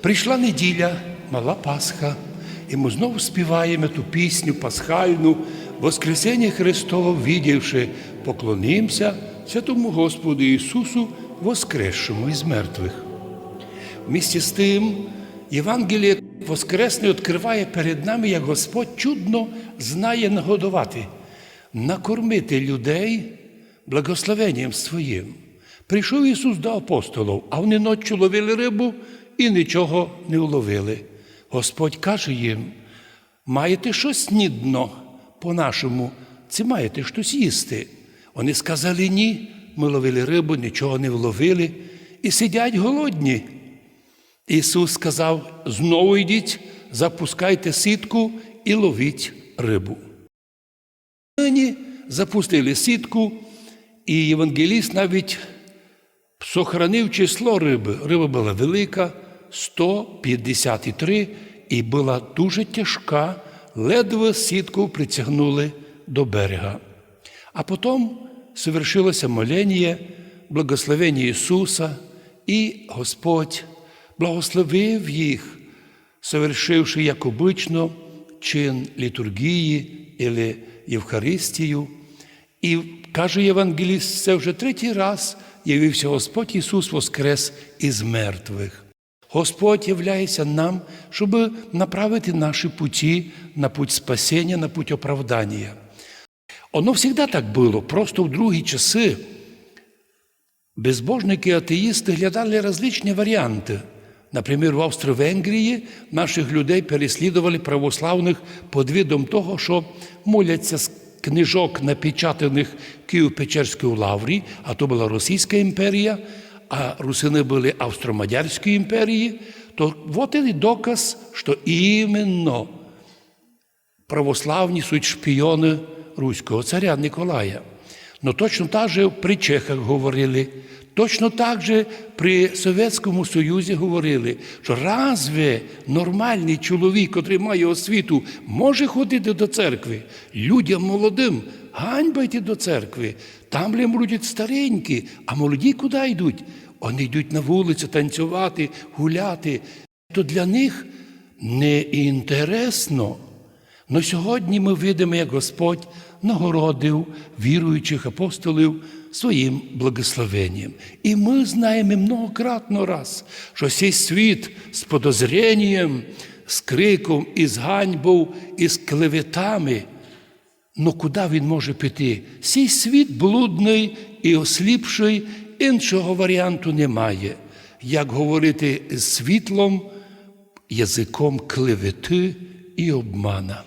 Прийшла неділя, мала Пасха, і ми знову співаємо ту пісню пасхальну, Воскресення Христово, відівши, поклонимося святому Господу Ісусу, воскресшому із мертвих. Вмісті з тим, Євангеліє Воскресне відкриває перед нами, як Господь чудно знає нагодувати, накормити людей благословенням своїм. Прийшов Ісус до апостолів, а вони ночі ловили рибу і нічого не уловили. Господь каже їм: маєте щось снідно по-нашому, це маєте щось їсти. Вони сказали ні, ми ловили рибу, нічого не вловили і сидять голодні. Ісус сказав: знову йдіть, запускайте сітку і ловіть рибу. Нині запустили сітку, і євангеліст навіть сохранив число риби. Риба була велика, 153, і була дуже тяжка, ледве сітку притягнули до берега. А потім совершилося молення, благословення Ісуса, і Господь благословив їх, совершивши, як обично, чин літургії або Євхаристію. І каже Євангеліст, це вже третій раз явився Господь Ісус Воскрес із мертвих. Господь являється нам, щоб направити наші путі на путь спасіння, на путь оправдання. Оно завжди так було, просто в другі часи безбожники атеїсти глядали различні варіанти. Наприклад, в Австро-Венгрії наших людей переслідували православних під видом того, що моляться з книжок, напечатаних Києво-Печерської лаврі, а то була Російська імперія, а русини були Австро-Мадярської то вот і доказ, що іменно православні суть шпіони руського царя Николая. Ну точно так же при Чехах говорили, точно так же при Совєтському Союзі говорили, що разве нормальний чоловік, який має освіту, може ходити до церкви? Людям молодим ганьба йти до церкви. Там ли будуть старенькі, а молоді куди йдуть? Вони йдуть на вулицю танцювати, гуляти. То для них не інтересно. Но сьогодні ми видимо, як Господь нагородив віруючих апостолів своїм благословенням. І ми знаємо многократно раз, що цей світ з подозрінням, з криком, і з ганьбою, і з клеветами. Ну куди він може піти? Цей світ блудний і осліпший, іншого варіанту немає. Як говорити з світлом, язиком клевети і обмана.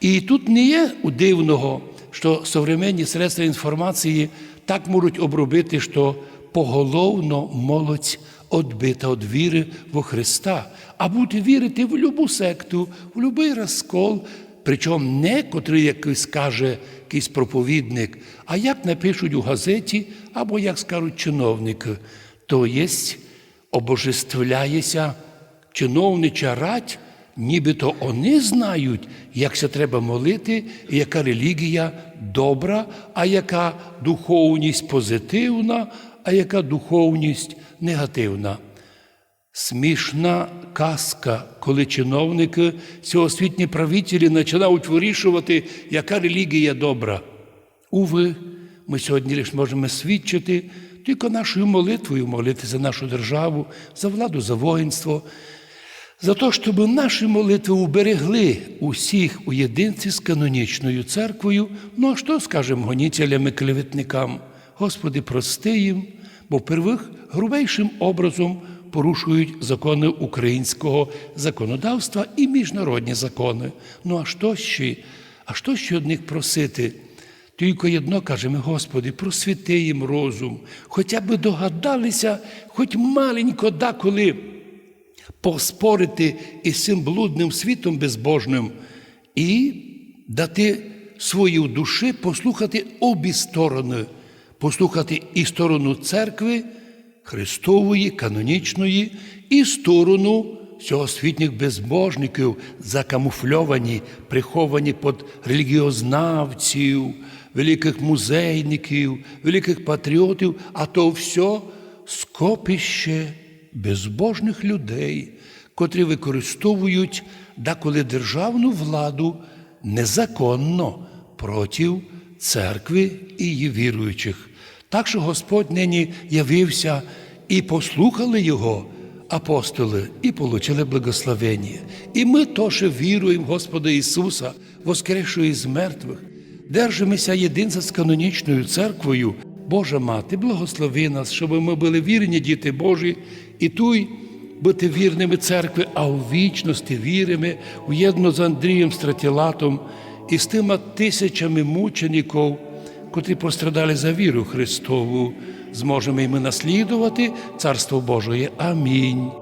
І тут не є у дивного, що современні средства інформації так можуть обробити, що поголовно молодь відбита від віри во Христа, а буде вірити в любу секту, в будь-який розкол, причому не котрий якийсь каже якийсь проповідник, а як напишуть у газеті, або як скажуть чиновники, то є обожествляється чиновнича рать, нібито вони знають, як це треба молити, і яка релігія добра, а яка духовність позитивна, а яка духовність негативна. Смішна казка, коли чиновники, всеосвітні правителі починають вирішувати, яка релігія добра. Уви, ми сьогодні лише можемо свідчити тільки нашою молитвою молити за нашу державу, за владу, за воїнство, за те, щоб наші молитви уберегли усіх у єдинці з канонічною церквою. Ну а що скажемо гонітелям і клеветникам? Господи, прости їм, бо первих грубейшим образом порушують закони українського законодавства і міжнародні закони. Ну а що ще? А що ще од них просити? Тільки одно кажемо, Господи, просвіти їм розум, хоча б догадалися, хоч маленько деколи поспорити із цим блудним світом безбожним і дати своїй душі послухати обі сторони, послухати і сторону церкви Христової, канонічної, і сторону всеосвітніх безбожників, закамуфльовані, приховані під релігіознавців, великих музейників, великих патріотів, а то все скопище безбожних людей, котрі використовують деколи державну владу незаконно проти церкви і її віруючих. Так що Господь нині явився і послухали Його апостоли і получили благословення. І ми теж віруємо в Господа Ісуса, воскресшого із мертвих, держимося єдинця з канонічною церквою. Божа Мати, благослови нас, щоб ми були вірні діти Божі, і туй бути вірними церкви, а у вічності віримо уєдно з Андрієм Стратілатом і з тими тисячами мучеників, котрі пострадали за віру Христову, зможемо і ми наслідувати Царство Божої. Амінь.